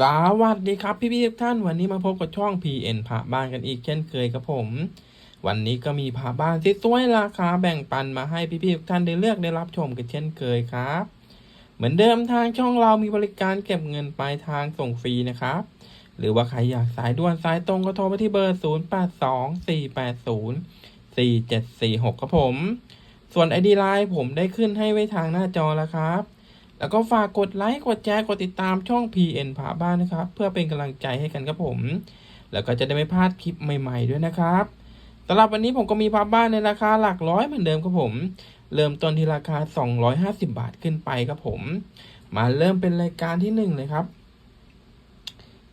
สวัสดีครับพี่พี่ๆทุกท่านวันนี้มาพบกับช่อง PN พาบ้านกันอีกเช่นเคยครับผม วันนี้ก็มีพาบ้านที่สวยราคาแบ่งปันมาให้พี่พี่ๆทุกท่านได้เลือกได้รับชมกันเช่นเคยครับ เหมือนเดิมทางช่องเรามีบริการเก็บเงินปลายทางส่งฟรีนะครับ หรือว่าใครอยากสายด่วนสายตรงก็โทรไปที่เบอร์ 0 8 2 4 8 0 4 7 4 6 ครับผม ส่วน ID Line ผมได้ขึ้นให้ไว้ทางหน้าจอแล้วครับ แล้วก็ฝากกดไลค์ กดแชร์ กดติดตามช่อง PN ผาบ้านนะครับ เพื่อเป็นกำลังใจให้กันครับผม แล้วก็จะได้ไม่พลาดคลิปใหม่ๆด้วยนะครับสำหรับวันนี้ผมก็มีผาบ้านในราคาหลักร้อยเหมือนเดิมครับผม เริ่มต้นที่ราคา 250 บาทขึ้นไปครับผม มาเริ่มเป็นรายการที่หนึ่งเลยครับ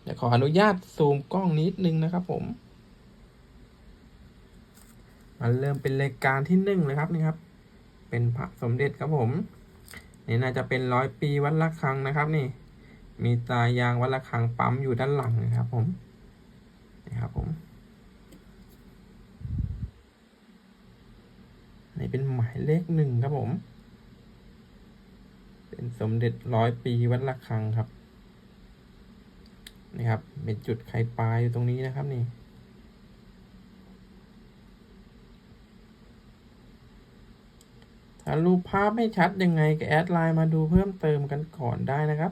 เดี๋ยวขออนุญาตซูมกล้องนิดนึงนะครับผม มาเริ่มเป็นรายการที่หนึ่งเลยครับนี่ครับ เป็นพระสมเด็จครับผม นี่น่าจะเป็นร้อยปีวัดละคังนะครับนี่ มีตายางวัดละคังปั๊มอยู่ด้านหลังนะครับผมนี่ครับผมนี่เป็นหมายเลขหนึ่งครับผม เป็นสมเด็จร้อยปีวัดละคังครับนี่ครับเป็นจุดไข่ปลาอยู่ตรงนี้นะครับนี่ ถ้ารูปภาพไม่ชัดยังไงก็แอดไลน์มาดูเพิ่มเติมกันก่อนได้นะครับ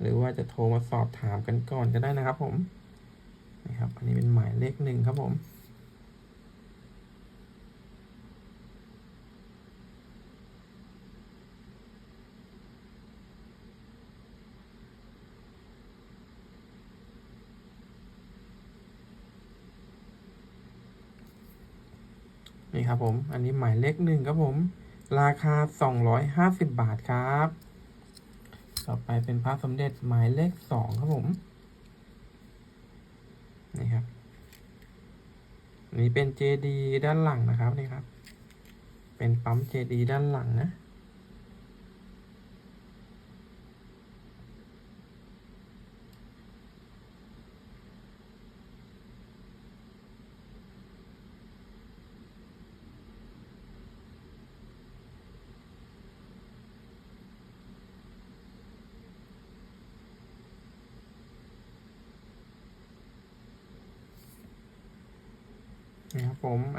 หรือว่าจะโทรมาสอบถามกันก่อนก็ได้นะครับผมนะครับ อันนี้เป็นหมายเลขหนึ่งครับผม ครับผม อันนี้หมายเลขหนึ่งครับผม ราคาสองร้อยห้าสิบบาทครับ ต่อไปเป็นพระสมเด็จหมายเลขสองครับผม นี่ครับ นี่เป็นเจดีด้านหลังนะครับนี่ครับ เป็นปั๊มเจดีด้านหลังนะ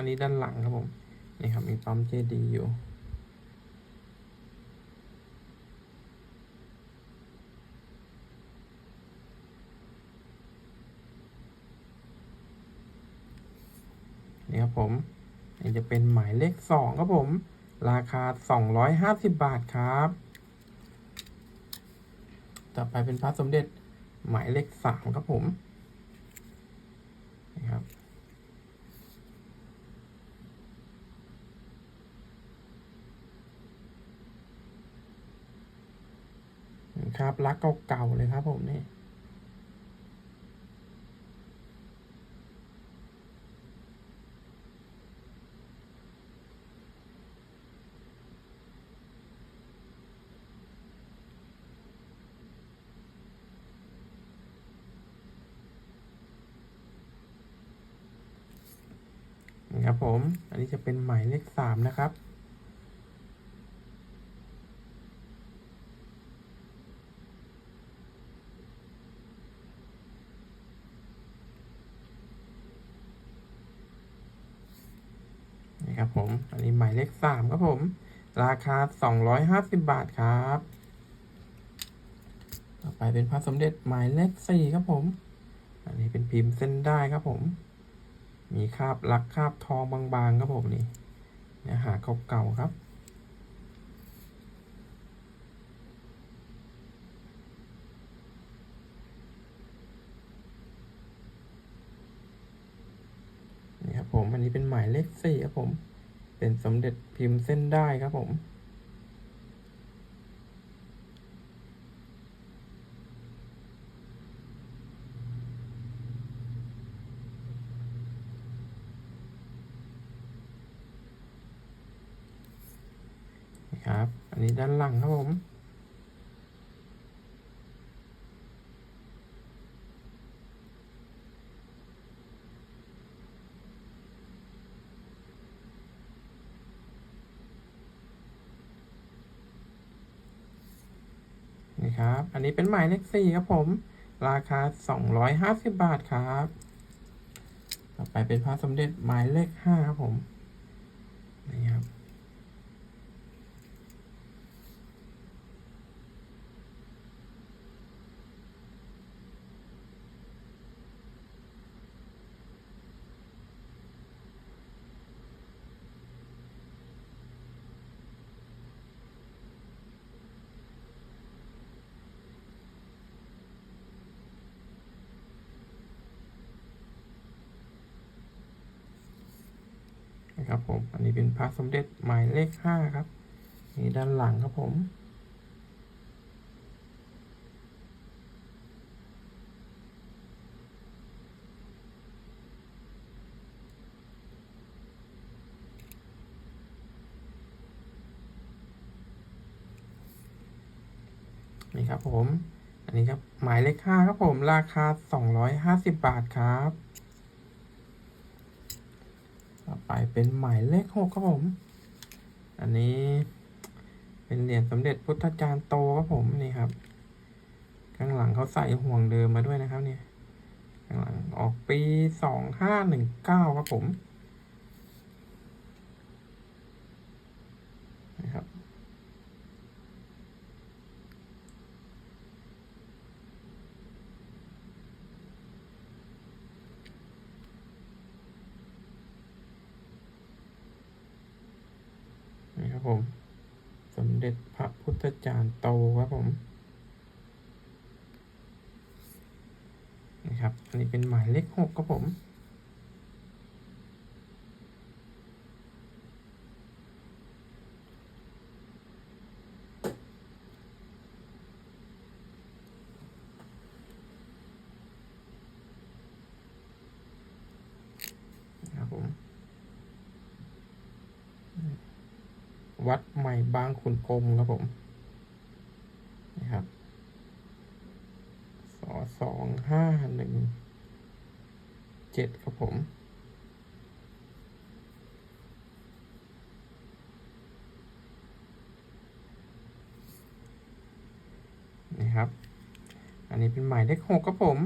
นี้ด้านหลังครับผมนี่ครับมีปั๊มเจดีอยู่นี่ครับผมนี่จะเป็นหมายเลขสองครับผม ราคาสองร้อยห้าสิบบาทครับ ต่อไปเป็นพระสมเด็จหมายเลขสามครับผม นี่ครับ ครับ รักเก่าๆเลยครับผมนี่นี่ครับผม อันนี้จะเป็นหมายเลขสามนะครับ นี่ครับผม อันนี้หมายเลขสามครับผม ราคาสองร้อยห้าสิบบาทครับ ต่อไปเป็นพระสมเด็จหมายเลขสี่ครับผม อันนี้เป็นพิมพ์เส้นได้ครับผม มีคราบลักคราบทองบางๆครับผมนี่เนื้อหาเก่าๆครับนี่ครับผม อันนี้เป็นหมายเลขสี่ครับผม เป็นสมเด็จพิมพ์เส้นได้ครับผม ครับ อันนี้ด้านหลังครับผม นี่ครับ อันนี้เป็นหมายเลขสี่ครับผม ราคาสองร้อยห้าสิบบาทครับ ต่อไปเป็นพระสมเด็จหมายเลขห้าครับผม นี่ครับ อันนี้เป็นพระสมเด็จหมายเลขห้าครับ นี่ด้านหลังครับผม นี่ครับผม อันนี้ครับหมายเลขห้าครับผม ราคาสองร้อยห้าสิบบาทครับ ต่อ ไปเป็นหมายเลขหกครับผม อันนี้เป็นเหรียญสมเด็จพุทธจารย์โตครับผมนี่ครับ ข้างหลังเขาใส่ห่วงเดิมมาด้วยนะครับ เนี่ย ข้างหลังออกปีสองห้าหนึ่งเก้าครับผมนะครับ นี่ครับผม สมเด็จพระพุทธจารย์โตครับผมันนี้เป็นหมายเลขหกครับผมครับผมวัดใหม่บางขุนกรมครับผมนี่ครับสอสองห้าหนึ่ง เจ็ดครับผมนี่ครับ อันนี้เป็นหมายเลขหกครับผม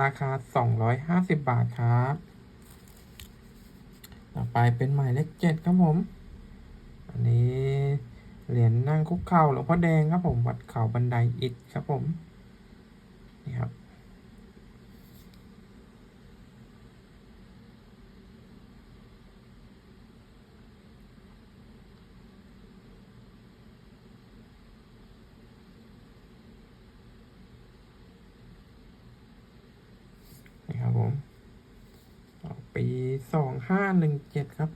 ราคาสองร้อยห้าสิบบาทครับ ต่อไปเป็นหมายเลขเจ็ดครับผม อันนี้เหรียญนั่งคุกเข่าหลวงพ่อแดงครับผม วัดเขาบันไดอิฐครับผม นี่ครับ นี่ครับผมออกปี สองห้าหนึ่งเจ็ดครับ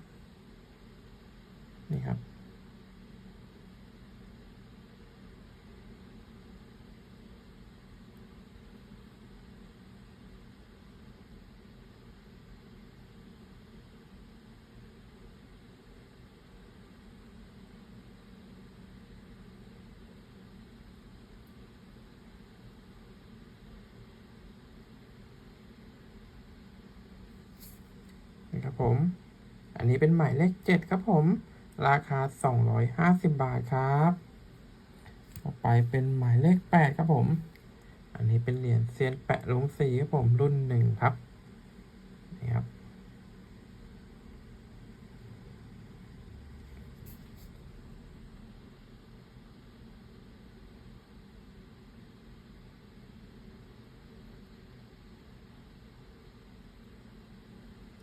ผม อันนี้เป็นหมายเลขเจ็ดครับผม ราคาสองร้อยห้าสิบบาทครับ ต่อไปเป็นหมายเลขแปดครับผม อันนี้เป็นเหรียญเซียนแปะลงสีครับผมรุ่นหนึ่งครับ นี่ครับ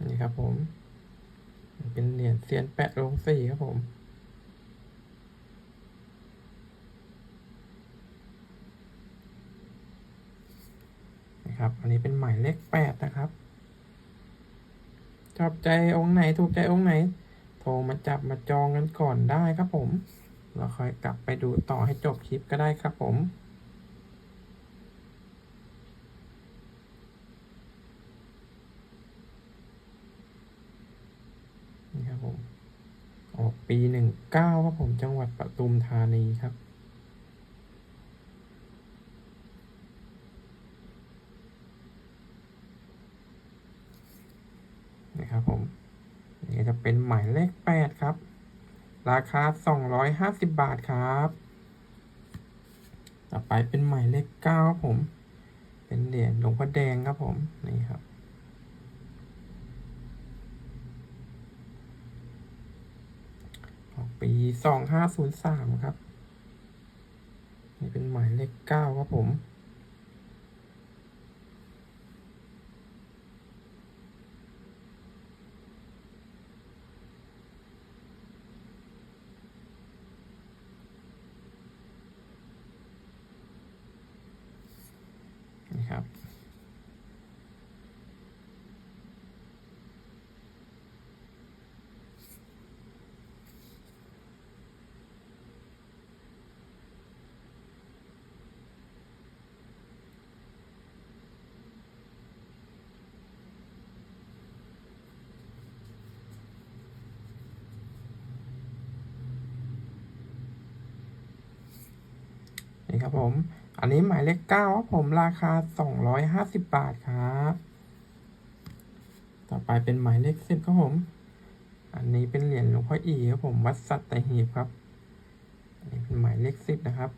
นี่ครับผม เหรียญเซียนแปะลงสี่ครับผมนะครับอันนี้เป็นหมายเลขแปดนะครับ ชอบใจองค์ไหนถูกใจองค์ไหน โทรมาจับมาจองกันก่อนได้ครับผม เราค่อยกลับไปดูต่อให้จบคลิปก็ได้ครับผม นี่ครับผม ออกปีหนึ่ง เก้าครับผมจังหวัดปทุมธานีครับนี่ครับผมนี่จะเป็นหมายเลขแปดครับ ราคาสองร้อยห้าสิบบาทครับ ต่อไปเป็นหมายเลขเก้าครับผม เป็นเหรียญหลวงพ่อแดงครับผม นี่ครับ ออก ปีสองห้าศูนย์สามครับ นี่เป็นหมายเลขเก้าครับผม นี่ครับ นี่ ครับผม อันนี้หมายเลขเก้าครับผมราคาสองร้อยห้าสิบบาทครับ ต่อไปเป็นหมายเลขสิบครับผม อันนี้เป็นเหรียญหลวงพ่ออีครับผมวัดสัตหีบครับ อันนี้เป็นหมายเลขสิบนะครับ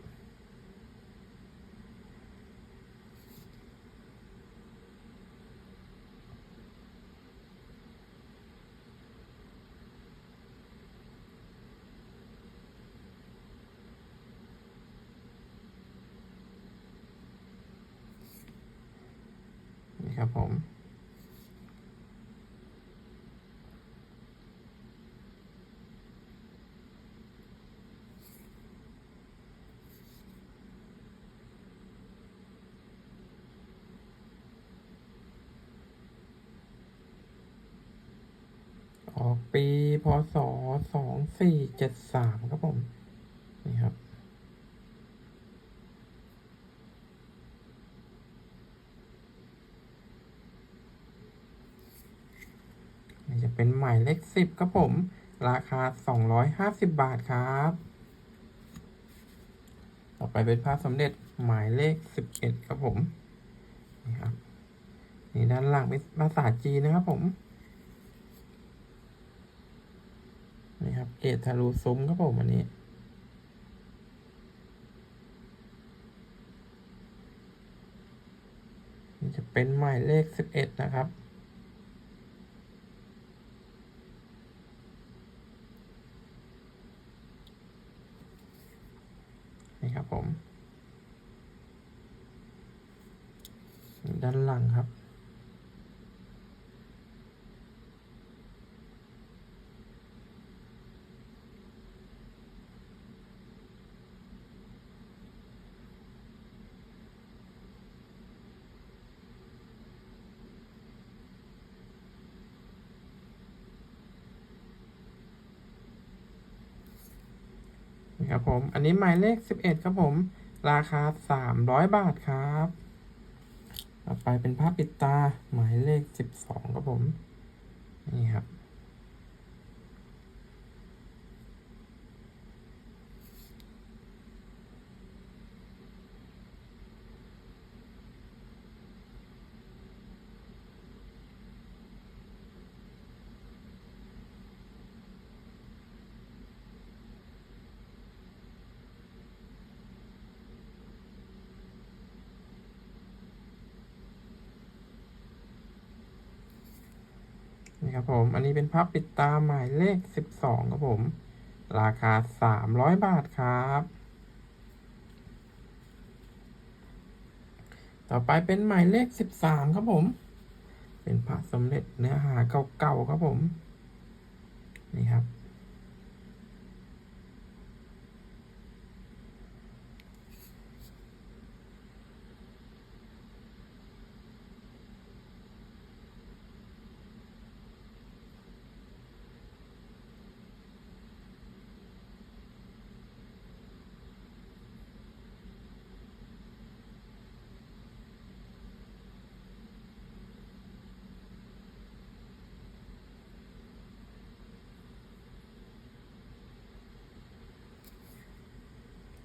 ครับผมออกปีพศสองสี่เจ็ดสามครับผม นี่ครับ นี่จะ เป็นหมายเลขสิบครับผม ราคาสองร้อยห้าสิบบาทครับ ต่อไปเป็นพระสมเด็จหมายเลขสิบเอ็ดครับผม นี่ครับ นี่ด้านหลังเป็นภาษาจีนนะครับผม นี่ครับ เกตทะลุซุ้มครับผมอันนี้จะเป็นหมายเลขสิบเอ็ดนะครับ ครับผม ด้านหลังครับ ผม อันนี้หมายเลขสิบเอ็ดครับผม ราคาสามร้อยบาทครับต่อไปเป็นผ้าปิดตาหมายเลขสิบสองครับผม นี่ครับ นี่ครับผม อันนี้เป็นพับปิดตาหมายเลขสิบสองครับผม ราคาสามร้อยบาทครับ ต่อไปเป็นหมายเลขสิบสามครับผม เป็นพระสมเด็จเนื้อหาเก่าๆครับผม นี่ครับ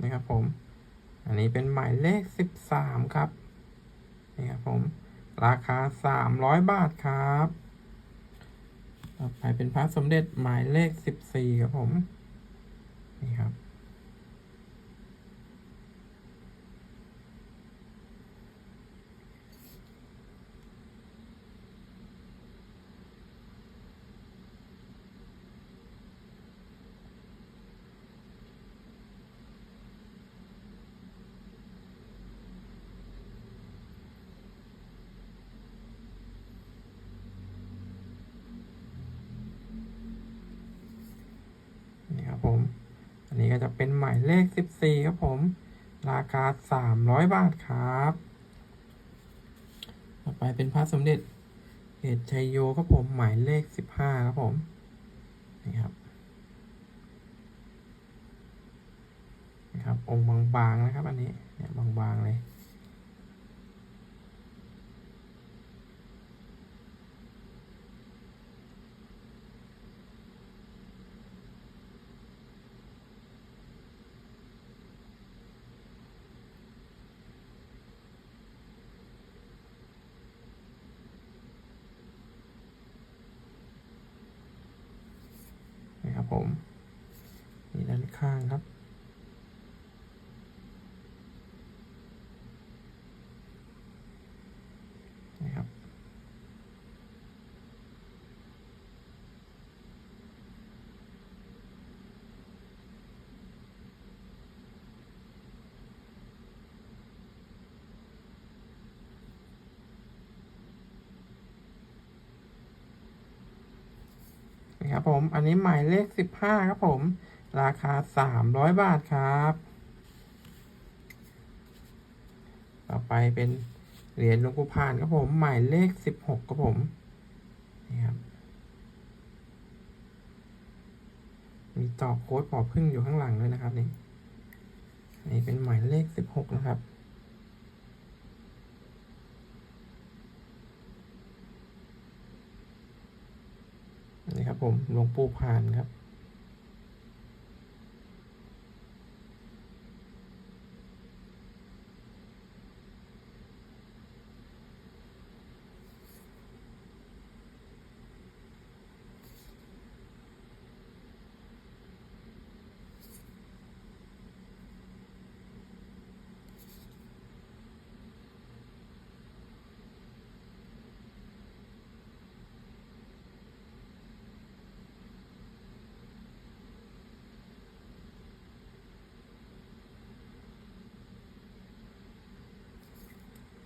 นะครับผม อันนี้เป็นหมายเลขสิบสามครับนี่ครับผม ราคาสามร้อยบาทครับ ต่อไปเป็นพระสมเด็จหมายเลขสิบสี่ครับผม นี่ครับ เลขสิบสี่ครับผม ราคาสามร้อยบาทครับ ต่อไปเป็นพระสมเด็จเหตุชัยโยครับผมหมายเลขสิบห้าครับผมนี่ครับนะครับองค์บางๆนะครับ อันนี้เนี่ยบางๆเลย นะครับผมนี่ด้านข้างครับ นะครับ นะครับผม อันนี้หมายเลขสิบห้าครับผม ราคาสามร้อยบาทครับ ต่อไปเป็นเหรียญหลวงปู่พานครับผม หมายเลขสิบหกครับผมนี่ครับ มีต่อโค้ดปอพึ่งอยู่ข้างหลังด้วยนะครับนี่นนี้เป็นหมายเลขสิบหกนะครับ นี่ครับ ผมหลวงปู่พานครับ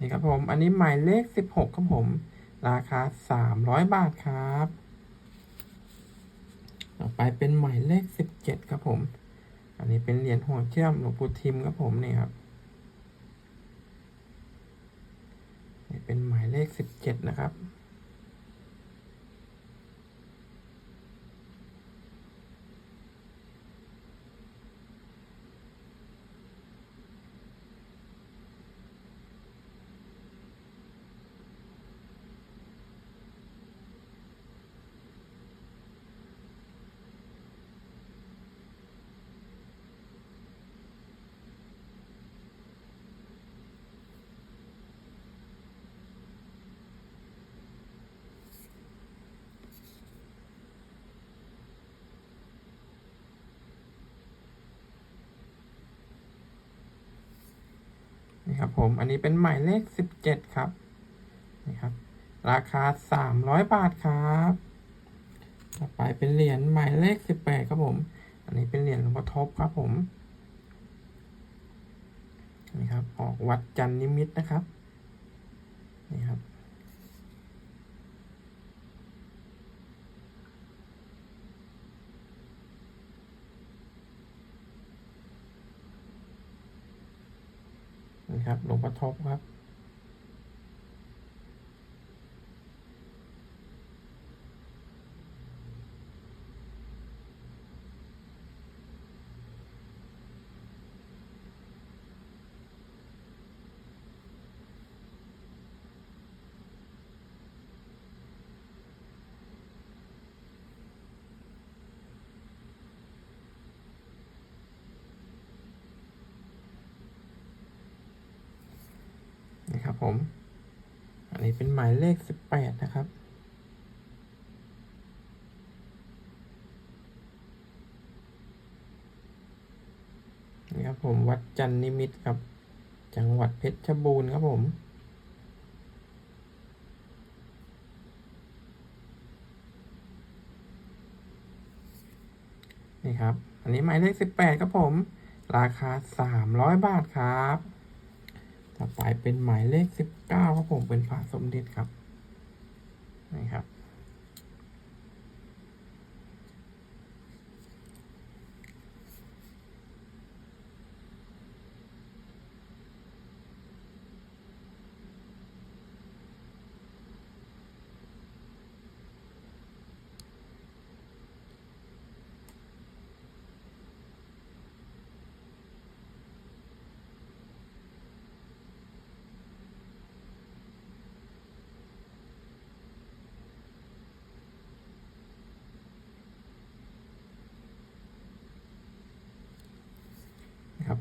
นี่ครับผม อันนี้หมายเลขสิบหกครับผม ราคาสามร้อยบาทครับ ต่อไปเป็นหมายเลขสิบเจ็ดครับผม อันนี้เป็นเหรียญหัวเชื่อมหลวงปู่ทิมครับผมนี่ครับนี่เป็นหมายเลขสิบเจ็ดนะครับ ครับผม อันนี้เป็นหมายเลขสิบเจ็ดครับ นี่ครับ ราคาสามร้อยบาทครับ ต่อไปเป็นเหรียญหมายเลขสิบแปดครับผม อันนี้เป็นเหรียญหลวงพ่อทบครับผม นี่ครับ ออกวัดจันนิมิตนะครับ นี่ครับ นี่ ครับ หลวงพ่อทบครับ นี่ครับผม อันนี้ เลขสิบแปดนะครับ นี่ครับผมวัดจันนิมิตครับ จังหวัดเพชรบูรณ์ครับผมนี่ครับ อันนี้หมายเลขสิบแปดครับผม ราคาสามร้อยบาทครับ ต่อไปเป็นหมายเลขสิบเก้าครับผมเป็นพระสมเด็จครับนี่ครับ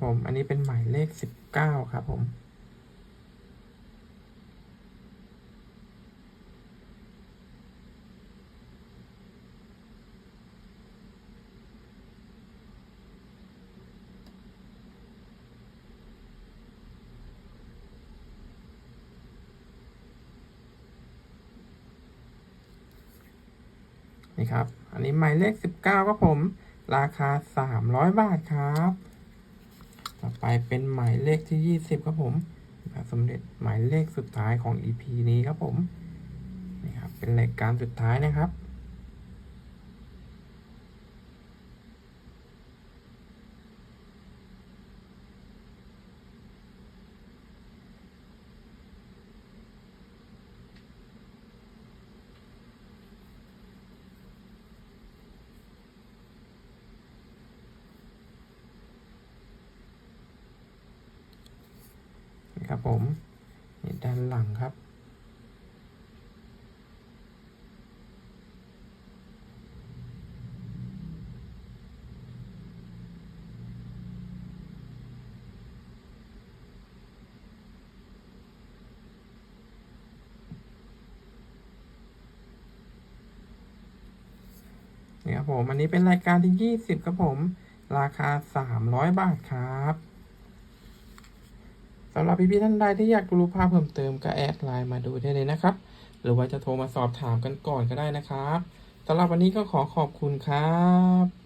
ผม อันนี้เป็นหมายเลขสิบเก้าครับผม นี่ครับ อันนี้หมายเลขสิบเก้าครับผม ราคาสามร้อยบาทครับ ต่อไปเป็นหมายเลขที่ยี่สิบครับผมแบบสมเด็จหมายเลขสุดท้ายของ EP นี้ครับผมนี่ครับเป็นรายการสุดท้ายนะครับ ครับผมนี่ด้านหลังครับ นี่ครับผม อันนี้เป็นรายการที่ยี่สิบครับผม ราคาสามร้อยบาทครับำหรับพี่ๆท่านใดที่อยากรู้ภาพเพิ่มเติมก็แอดไลน์มาดูได้เลยนะครับ หรือว่าจะโทรมาสอบถามกันก่อนก็ได้นะครับสำหรับวันนี้ก็ขอขอบคุณครับ